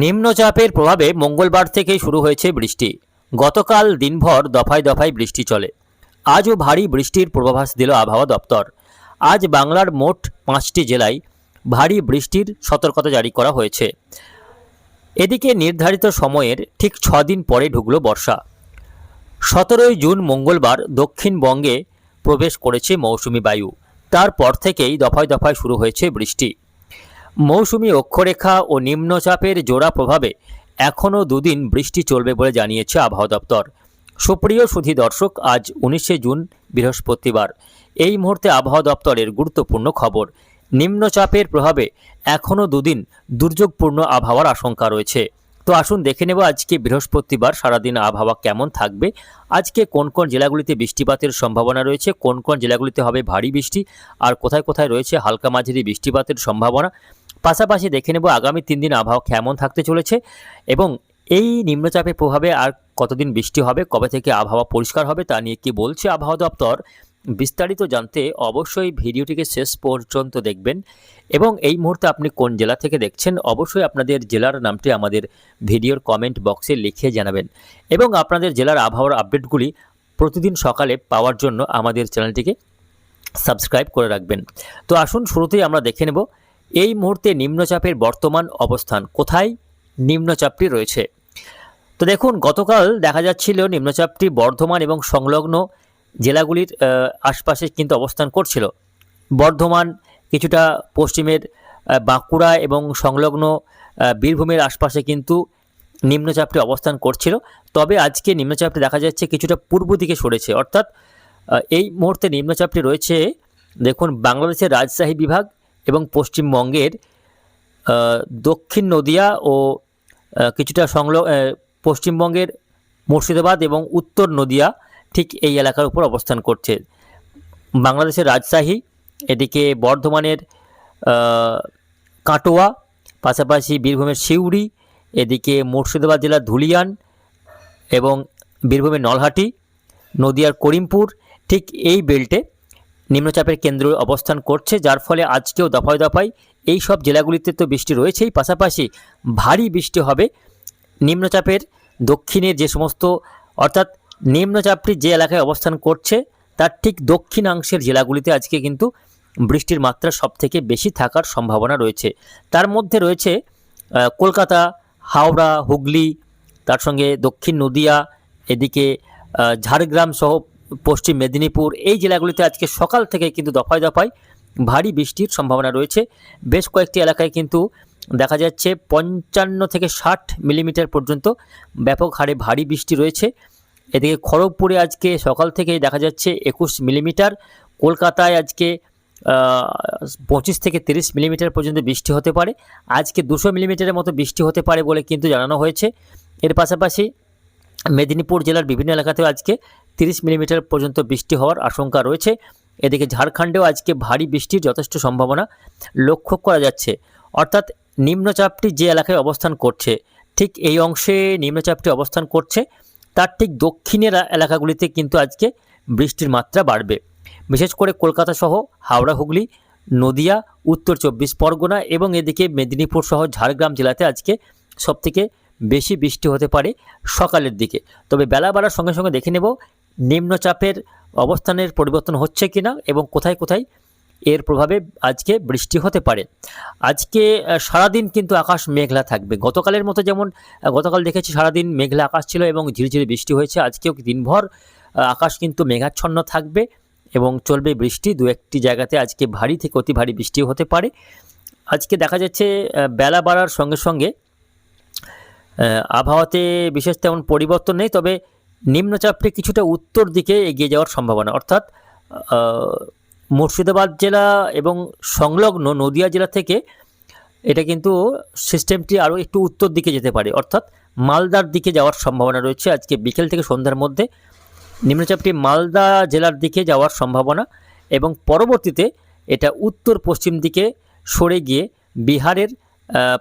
নিম্নচাপের প্রভাবে মঙ্গলবার থেকেই শুরু হয়েছে বৃষ্টি। গতকাল দিনভর দফায় দফায় বৃষ্টি চলে। আজও ভারী বৃষ্টির পূর্বাভাস দিল আবহাওয়া দপ্তর। আজ বাংলার মোট পাঁচটি জেলায় ভারী বৃষ্টির সতর্কতা জারি করা হয়েছে। এদিকে নির্ধারিত সময়ের ঠিক দিন পরে ঢুকল বর্ষা। সতেরোই জুন মঙ্গলবার দক্ষিণবঙ্গে প্রবেশ করেছে মৌসুমি বায়ু। তারপর থেকেই দফায় দফায় শুরু হয়েছে বৃষ্টি। মৌসুমি অক্ষরেখা ও নিম্নচাপের জোড়া প্রভাবে এখনও দুদিন বৃষ্টি চলবে বলে জানিয়েছে আবহাওয়া দপ্তর। সুপ্রিয় সুধী দর্শক, আজ উনিশে জুন, বৃহস্পতিবার। এই মুহূর্তে আবহাওয়া দপ্তরের গুরুত্বপূর্ণ খবর, নিম্নচাপের প্রভাবে এখনও দুদিন দুর্যোগপূর্ণ আবহাওয়ার আশঙ্কা রয়েছে। তো আসুন দেখে নেব আজকে বৃহস্পতিবার সারাদিন আবহাওয়া কেমন থাকবে। আজকে কোন কোন জেলাগুলিতে বৃষ্টিপাতের সম্ভাবনা রয়েছে, কোন কোন জেলাগুলিতে হবে ভারী বৃষ্টি, আর কোথায় কোথায় রয়েছে হালকা মাঝারি বৃষ্টিপাতের সম্ভাবনা পাশাপাশি দেখে নেব আগামী তিন দিন আবহাওয়া কেমন থাকতে চলেছে এবং এই নিম্নচাপের প্রভাবে আর কতদিন বৃষ্টি হবে, কবে থেকে আবহাওয়া পরিষ্কার হবে তা নিয়ে কি বলছে আবহাওয়া দপ্তর, বিস্তারিত জানতে অবশ্যই ভিডিওটিকে শেষ পর্যন্ত দেখবেন এবং এই মুহূর্তে আপনি কোন জেলা থেকে দেখছেন অবশ্যই আপনাদের জেলার নামটি আমাদের ভিডিওর কমেন্ট বক্সে লিখে জানাবেন এবং আপনাদের জেলার আবহাওয়ার আপডেটগুলি প্রতিদিন সকালে পাওয়ার জন্য আমাদের চ্যানেলটিকে সাবস্ক্রাইব করে রাখবেন। তো আসুন শুরুতেই আমরা দেখে নেব এই মুহূর্তে নিম্নচাপের বর্তমান অবস্থান কোথায়? নিম্নচাপটি রয়েছে। তো দেখুন, গতকাল দেখা যাচ্ছিল নিম্নচাপটি বর্ধমান এবং সংলগ্ন জেলাগুলির আশপাশে কিন্তু অবস্থান করছিল। বর্ধমান কিছুটা পশ্চিমের বাঁকুড়া এবং সংলগ্ন বীরভূমের আশপাশে কিন্তু নিম্নচাপটি অবস্থান করছিল। তবে আজকে নিম্নচাপটি দেখা যাচ্ছে কিছুটা পূর্ব দিকে সরেছে। অর্থাৎ এই মুহূর্তে নিম্নচাপটি রয়েছে, দেখুন, বাংলাদেশের রাজশাহী বিভাগ এবং পশ্চিমবঙ্গের দক্ষিণ নদিয়া ও কিছুটা সংলগ আহ, পশ্চিমবঙ্গের মুর্শিদাবাদ এবং উত্তর নদিয়া ঠিক এই এলাকার উপর অবস্থান করছে। বাংলাদেশের রাজশাহী এদিকে বর্ধমানের কাটোয়া পাশাপাশি বীরভূমের সিউড়ি এদিকে মুর্শিদাবাদ জেলার ধুলিয়ান এবং বীরভূমের নলহাটি নদিয়ার করিমপুর ঠিক এই বেল্টে নিম্নচাপের কেন্দ্র অবস্থান করছে, যার ফলে আজকেও দফায় দফায় এই সব জেলাগুলিতে তো বৃষ্টি রয়েছেই। পাশাপাশি ভারী বৃষ্টি হবে। নিম্নচাপের দক্ষিণের যে সমস্ত, অর্থাৎ নিম্নচাপটি যে এলাকায় অবস্থান করছে, তার ঠিক দক্ষিণাংশের জেলাগুলিতে আজকে কিন্তু বৃষ্টির মাত্রা সবথেকে বেশি থাকার সম্ভাবনা রয়েছে। তার মধ্যে রয়েছে কলকাতা, হাওড়া, হুগলি, তার সঙ্গে দক্ষিণ নদিয়া, এদিকে ঝাড়গ্রাম সহ পশ্চিম মেদিনীপুর, এই জেলাগুলিতে আজকে সকাল থেকে কিন্তু দফায় দফায় ভারী বৃষ্টির সম্ভাবনা রয়েছে। বেশ কয়েকটি এলাকায় কিন্তু দেখা যাচ্ছে পঞ্চান্ন থেকে ষাট মিলিমিটার পর্যন্ত ব্যাপক হারে ভারী বৃষ্টি রয়েছে। এদিকে খড়গপুরে আজকে সকাল থেকেই দেখা যাচ্ছে একুশ মিলিমিটার, কলকাতায় আজকে পঁচিশ থেকে তিরিশ মিলিমিটার পর্যন্ত বৃষ্টি হতে পারে। আজকে দুশো মিলিমিটারের মতো বৃষ্টি হতে পারে বলে কিন্তু জানানো হয়েছে। এর পাশাপাশি মেদিনীপুর জেলার বিভিন্ন এলাকাতেও আজকে তিরিশ মিলিমিটার পর্যন্ত বৃষ্টি হওয়ার আশঙ্কা রয়েছে। এদিকে ঝাড়খণ্ডেও আজকে ভারী বৃষ্টির যথেষ্ট সম্ভাবনা লক্ষ্য করা যাচ্ছে। অর্থাৎ নিম্নচাপটি যে এলাকায় অবস্থান করছে, ঠিক এই অংশে নিম্নচাপটি অবস্থান করছে, তার ঠিক দক্ষিণের এলাকাগুলিতে কিন্তু আজকে বৃষ্টির মাত্রা বাড়বে। বিশেষ করে কলকাতা সহ হাওড়া, হুগলি, নদিয়া, উত্তর চব্বিশ পরগনা এবং এদিকে মেদিনীপুর সহ ঝাড়গ্রাম জেলাতে আজকে সবথেকে বেশি বৃষ্টি হতে পারে সকালের দিকে। তবে বেলা বাড়ার সঙ্গে সঙ্গে দেখে নেব নিম্নচাপের অবস্থানের পরিবর্তন হচ্ছে কিনা এবং কোথায় কোথায় এর প্রভাবে আজকে বৃষ্টি হতে পারে। আজকে সারাদিন কিন্তু আকাশ মেঘলা থাকবে। গতকালের মতো যেমন গতকাল দেখেছি সারাদিন মেঘলা আকাশ ছিল এবং ঝিরিঝিরি বৃষ্টি হয়েছে। আজকেও দিনভর আকাশ কিন্তু মেঘাচ্ছন্ন থাকবে এবং চলবে বৃষ্টি। দু একটি জায়গাতে আজকে ভারী থেকে অতি ভারী বৃষ্টি হতে পারে। আজকে দেখা যাচ্ছে বেলা বাড়ার সঙ্গে সঙ্গে আবহাওয়াতে বিশেষ তেমন পরিবর্তন নেই। তবে নিম্নচাপটি কিছুটা উত্তর দিকে এগিয়ে যাওয়ার সম্ভাবনা। অর্থাৎ মুর্শিদাবাদ জেলা এবং সংলগ্ন নদিয়া জেলা থেকে এটা কিন্তু সিস্টেমটি আরও একটু উত্তর দিকে যেতে পারে। অর্থাৎ, মালদার দিকে যাওয়ার সম্ভাবনা রয়েছে আজকে বিকেল থেকে সন্ধ্যার মধ্যে। নিম্নচাপটি মালদা জেলার দিকে যাওয়ার সম্ভাবনা এবং পরবর্তীতে এটা উত্তর পশ্চিম দিকে সরে গিয়ে বিহারের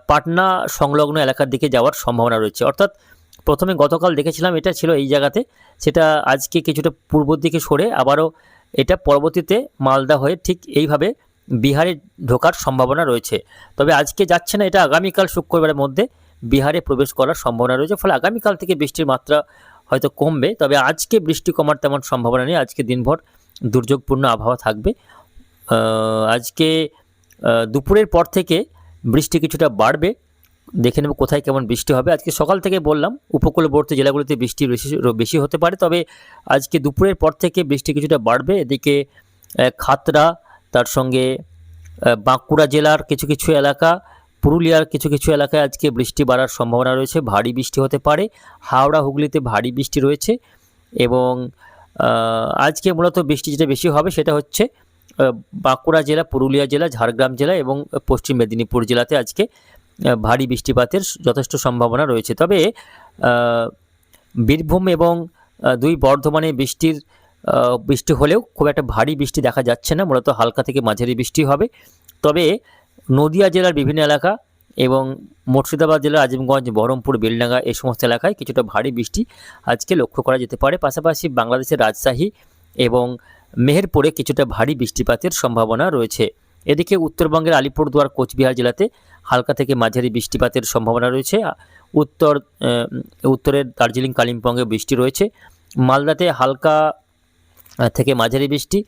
পাটনা সংলগ্ন এলাকার দিকে যাওয়ার সম্ভাবনা রয়েছে। অর্থাৎ প্রথমে গতকাল দেখেছিলাম এটা ছিল এই জায়গাতে। সেটা আজকে কিছুটা পূর্ব দিকে সরে আবারও এটা পরবর্তীতে মালদা হয়ে ঠিক এইভাবে বিহারে ঢোকার সম্ভাবনা রয়েছে। তবে আজকে যাচ্ছে না, এটা আগামীকাল শুক্রবারের মধ্যে বিহারে প্রবেশ করার সম্ভাবনা রয়েছে। ফলে আগামীকাল থেকে বৃষ্টির মাত্রা হয়তো কমবে, তবে আজকে বৃষ্টি কমার তেমন সম্ভাবনা নেই। আজকে দিনভর দুর্যোগপূর্ণ আবহাওয়া থাকবে। আজকে দুপুরের পর থেকে বৃষ্টি কিছুটা বাড়বে। দেখে নেব কোথায় কেমন বৃষ্টি হবে। আজকে সকাল থেকে বললাম, উপকূলবর্তী জেলাগুলিতে বৃষ্টি বেশি বেশি হতে পারে, তবে আজকে দুপুরের পর থেকে বৃষ্টি কিছুটা বাড়বে। এদিকে খাতড়া, তার সঙ্গে বাঁকুড়া জেলার কিছু কিছু এলাকা, পুরুলিয়ার কিছু কিছু এলাকায় আজকে বৃষ্টি বাড়ার সম্ভাবনা রয়েছে, ভারী বৃষ্টি হতে পারে। হাওড়া, হুগলিতে ভারী বৃষ্টি রয়েছে এবং আজকে মূলত বৃষ্টি যেটা বেশি হবে সেটা হচ্ছে বাঁকুড়া জেলা, পুরুলিয়া জেলা, ঝাড়গ্রাম জেলা এবং পশ্চিম মেদিনীপুর জেলাতে আজকে ভারী বৃষ্টিপাতের যথেষ্ট সম্ভাবনা রয়েছে। তবে বীরভূম এবং দুই বর্ধমানে বৃষ্টির বৃষ্টি হলেও খুব একটা ভারী বৃষ্টি দেখা যাচ্ছে না। মূলত হালকা থেকে মাঝারি বৃষ্টি হবে। তবে, নদিয়া জেলার বিভিন্ন এলাকা এবং মুর্শিদাবাদ জেলার আজিমগঞ্জ, বহরমপুর, বেলডাঙ্গা এই সমস্ত এলাকায় কিছুটা ভারী বৃষ্টি আজকে লক্ষ্য করা যেতে পারে। পাশাপাশি বাংলাদেশের রাজশাহী এবং মেহেরপুরে কিছুটা ভারী বৃষ্টিপাতের সম্ভাবনা রয়েছে। এদিকে উত্তরবঙ্গের আলিপুরদুয়ার, কোচবিহার জেলাতে হালকা থেকে মাঝারি বৃষ্টিপাতের সম্ভাবনা রয়েছে। উত্তর উত্তরের দার্জিলিং, কালিম্পংয়ে বৃষ্টি রয়েছে। মালদাতে হালকা থেকে মাঝারি বৃষ্টি,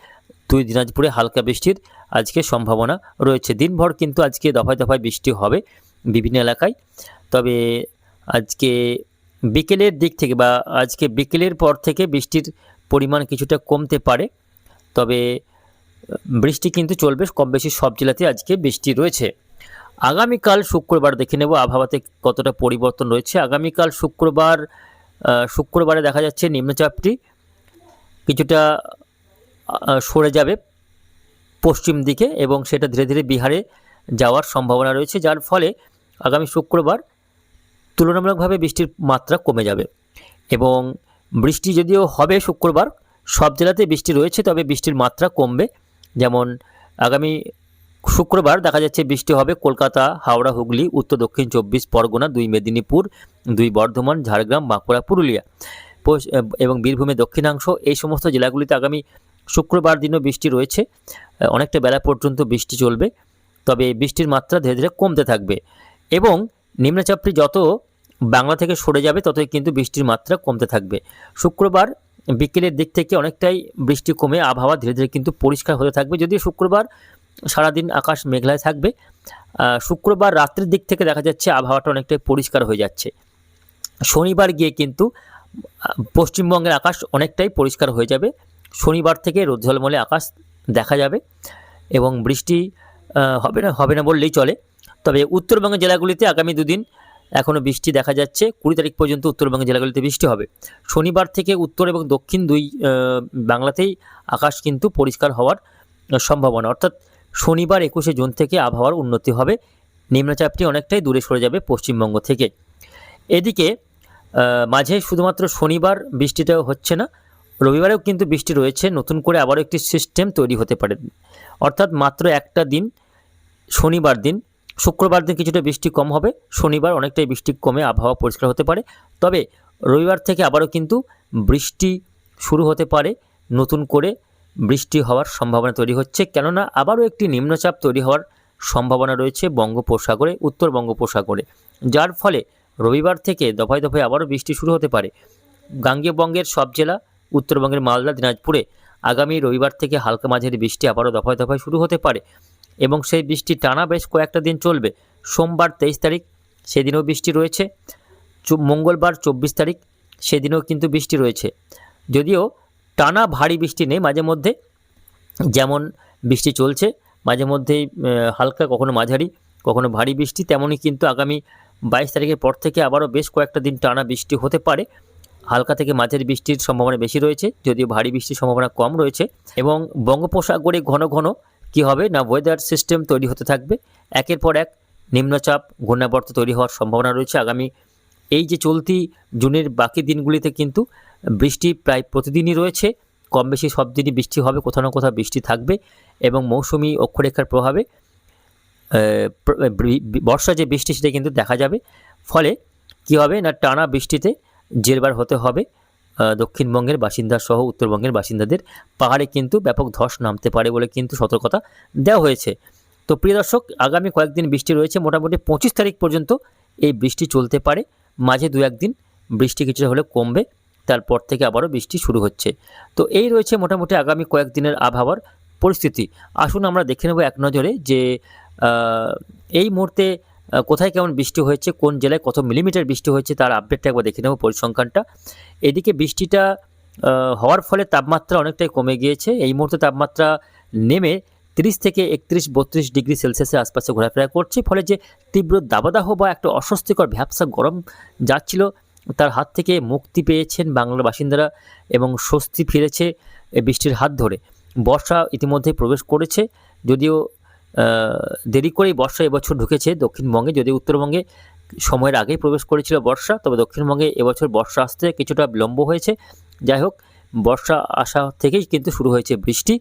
দুই দিনাজপুরে হালকা বৃষ্টির আজকে সম্ভাবনা রয়েছে। দিনভর কিন্তু আজকে দফায় দফায় বৃষ্টি হবে বিভিন্ন এলাকায়। তবে আজকে বিকেলের দিক থেকে বা আজকে বিকেলের পর থেকে বৃষ্টির পরিমাণ কিছুটা কমতে পারে। তবে বৃষ্টি কিন্তু চলবে, কম বেশি সব জেলাতে আজকে বৃষ্টি রয়েছে। আগামীকাল শুক্রবার দেখে নেব আবহাওয়াতে কতটা পরিবর্তন রয়েছে। আগামীকাল শুক্রবার শুক্রবারে দেখা যাচ্ছে নিম্নচাপটি কিছুটা সরে যাবে পশ্চিম দিকে এবং সেটা ধীরে ধীরে বিহারে যাওয়ার সম্ভাবনা রয়েছে, যার ফলে আগামী শুক্রবার তুলনামূলকভাবে বৃষ্টির মাত্রা কমে যাবে এবং বৃষ্টি যদিও হবে শুক্রবার, সব জেলাতে বৃষ্টি রয়েছে, তবে বৃষ্টির মাত্রা কমবে। যেমন আগামী শুক্রবার দেখা যাচ্ছে বৃষ্টি হবে কলকাতা, হাওড়া, হুগলি, উত্তর, দক্ষিণ চব্বিশ, পরগনা, দুই মেদিনীপুর, দুই বর্ধমান, ঝাড়গ্রাম, বাঁকুড়া, পুরুলিয়া। এবং বীরভূমের দক্ষিণাংশ, এই সমস্ত জেলাগুলিতে আগামী শুক্রবার দিনও বৃষ্টি রয়েছে। অনেকটা বেলা পর্যন্ত বৃষ্টি চলবে, তবে বৃষ্টির মাত্রা ধীরে ধীরে কমতে থাকবে। এবং নিম্নচাপটি যত বাংলা থেকে সরে যাবে, ততই কিন্তু বৃষ্টির মাত্রা কমতে থাকবে। শুক্রবার বিকেলের দিক থেকে অনেকটাই বৃষ্টি কমে, আবহাওয়া ধীরে ধীরে কিন্তু পরিষ্কার হতে থাকবে। যদিও শুক্রবার সারাদিন আকাশ মেঘলায় থাকবে শুক্রবার রাত্রির দিক থেকে দেখা যাচ্ছে আবহাওয়াটা অনেকটাই পরিষ্কার হয়ে যাচ্ছে। শনিবার গিয়ে কিন্তু পশ্চিমবঙ্গের আকাশ অনেকটাই পরিষ্কার হয়ে যাবে। শনিবার থেকে রোদ ঝলমলে আকাশ দেখা যাবে এবং বৃষ্টি হবে না হবে না বললেই চলে। তবে উত্তরবঙ্গের জেলাগুলিতে আগামী দুদিন এখনও বৃষ্টি দেখা যাচ্ছে। কুড়ি তারিখ পর্যন্ত উত্তরবঙ্গের জেলাগুলিতে বৃষ্টি হবে। শনিবার থেকে উত্তর এবং দক্ষিণ দুই বাংলাতেই আকাশ কিন্তু পরিষ্কার হওয়ার সম্ভাবনা। অর্থাৎ শনিবার একুশে জুন থেকে আবহাওয়ার উন্নতি হবে। নিম্নচাপটি অনেকটাই দূরে সরে যাবে পশ্চিমবঙ্গ থেকে। এদিকে মাঝে শুধুমাত্র শনিবার বৃষ্টিটা হচ্ছে না, রবিবারেও কিন্তু বৃষ্টি রয়েছে। নতুন করে আবারও একটি সিস্টেম তৈরি হতে পারে। অর্থাৎ মাত্র একটা দিন, শনিবার দিন শুক্রবার দিন কিছুটা বৃষ্টি কম হবে। শনিবার অনেকটাই বৃষ্টি কমে আবহাওয়া পরিষ্কার হতে পারে। তবে রবিবার থেকে আবারও কিন্তু বৃষ্টি শুরু হতে পারে। নতুন করে বৃষ্টি হওয়ার সম্ভাবনা তৈরি হচ্ছে। কেননা আবারও একটি নিম্নচাপ তৈরি হওয়ার সম্ভাবনা রয়েছে বঙ্গোপসাগরে, উত্তর বঙ্গোপসাগরে। যার ফলে রবিবার থেকে দফায় দফায় আবারও বৃষ্টি শুরু হতে পারে। গাঙ্গেয় বঙ্গের সব জেলা, উত্তরবঙ্গের মালদা, দিনাজপুরে আগামী রবিবার থেকে হালকা মাঝারি বৃষ্টি আবারও দফায় দফায় শুরু হতে পারে। এবং সেই বৃষ্টি টানা বেশ কয়েকটা দিন চলবে। সোমবার তেইশ তারিখ সেদিনও বৃষ্টি রয়েছে। মঙ্গলবার চব্বিশ তারিখ সেদিনও কিন্তু বৃষ্টি রয়েছে। যদিও টানা ভারী বৃষ্টি নেই মাঝে মধ্যে, যেমন বৃষ্টি চলছে, মাঝে মধ্যেই হালকা কখনো মাঝারি, কখনো ভারী বৃষ্টি, তেমনই কিন্তু আগামী বাইশ তারিখের পর থেকে আবারও বেশ কয়েকটা দিন টানা বৃষ্টি হতে পারে। হালকা থেকে মাঝারি বৃষ্টির সম্ভাবনা বেশি রয়েছে, যদিও ভারী বৃষ্টির সম্ভাবনা কম রয়েছে এবং বঙ্গোপসাগরে ঘন ঘন কি হবে? না ওয়েদার সিস্টেম তৈরি হতে থাকবে। একের পর এক নিম্নচাপ, ঘূর্ণাবর্ত তৈরি হওয়ার সম্ভাবনা রয়েছে। আগামী এই যে চলতি জুনের বাকি দিনগুলিতে কিন্তু বৃষ্টি প্রায় প্রতিদিনই রয়েছে। কম বেশি সব দিনই বৃষ্টি হবে, কোথাও না কোথাও বৃষ্টি থাকবে এবং মৌসুমি অক্ষরেখার প্রভাবে বর্ষা যে বৃষ্টি সেটা কিন্তু দেখা যাবে। ফলে কি হবে? না টানা বৃষ্টিতে জেরবার হতে হবে। দক্ষিণবঙ্গের বাসিন্দা সহ উত্তরবঙ্গের বাসিন্দাদের পাহাড়ে কিন্তু ব্যাপক ধস নামতে পারে বলে কিন্তু সতর্কতা দেওয়া হয়েছে। তো প্রিয় দর্শক, আগামী কয়েকদিন বৃষ্টি রয়েছে, মোটামুটি পঁচিশ তারিখ পর্যন্ত এই বৃষ্টি চলতে পারে। মাঝে দু একদিন বৃষ্টি কিছুটা হলে কমবে, তারপর থেকে আবারও বৃষ্টি শুরু হচ্ছে। তো এই রয়েছে মোটামুটি আগামী কয়েকদিনের আবহাওয়ার পরিস্থিতি। আসুন আমরা দেখে নেব এক নজরে যে এই মুহূর্তে কোথায় কেমন বৃষ্টি হয়েছে, কোন জেলায় কত মিলিমিটার বৃষ্টি হয়েছে তার আপডেটটা একবার দেখে নেব পরিসংখ্যানটা। এদিকে বৃষ্টিটা হওয়ার ফলে তাপমাত্রা অনেকটাই কমে গিয়েছে। এই মুহূর্তে তাপমাত্রা নেমে তিরিশ থেকে একত্রিশ বত্রিশ ডিগ্রি সেলসিয়াসের আশপাশে ঘোরাফেরা করছে। ফলে যে তীব্র দাবাদাহ বা একটা অস্বস্তিকর ভ্যাবসা গরম যাচ্ছিল, তার হাত থেকে মুক্তি পেয়েছেন বাংলার বাসিন্দারা এবং স্বস্তি ফিরেছে বৃষ্টির হাত ধরে। বর্ষা ইতিমধ্যে প্রবেশ করেছে, যদিও দেরি করেই বর্ষা এবছর ঢুকেছে দক্ষিণবঙ্গে। যদি উত্তরবঙ্গে সময়ের আগেই প্রবেশ করেছিল বর্ষা, তবে দক্ষিণবঙ্গে এবছর বর্ষা আসতে কিছুটা বিলম্ব হয়েছে। যাই হোক, বর্ষা আসা থেকেই কিন্তু শুরু হয়েছে বৃষ্টি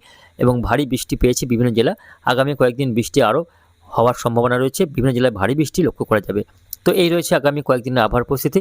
এবং ভারী বৃষ্টি পেয়েছে বিভিন্ন জেলা। আগামী কয়েকদিন বৃষ্টি আরও হওয়ার সম্ভাবনা রয়েছে। বিভিন্ন জেলায় ভারী বৃষ্টি লক্ষ্য করা যাবে। তো এই রয়েছে আগামী কয়েকদিনের আবহাওয়ার পরিস্থিতি।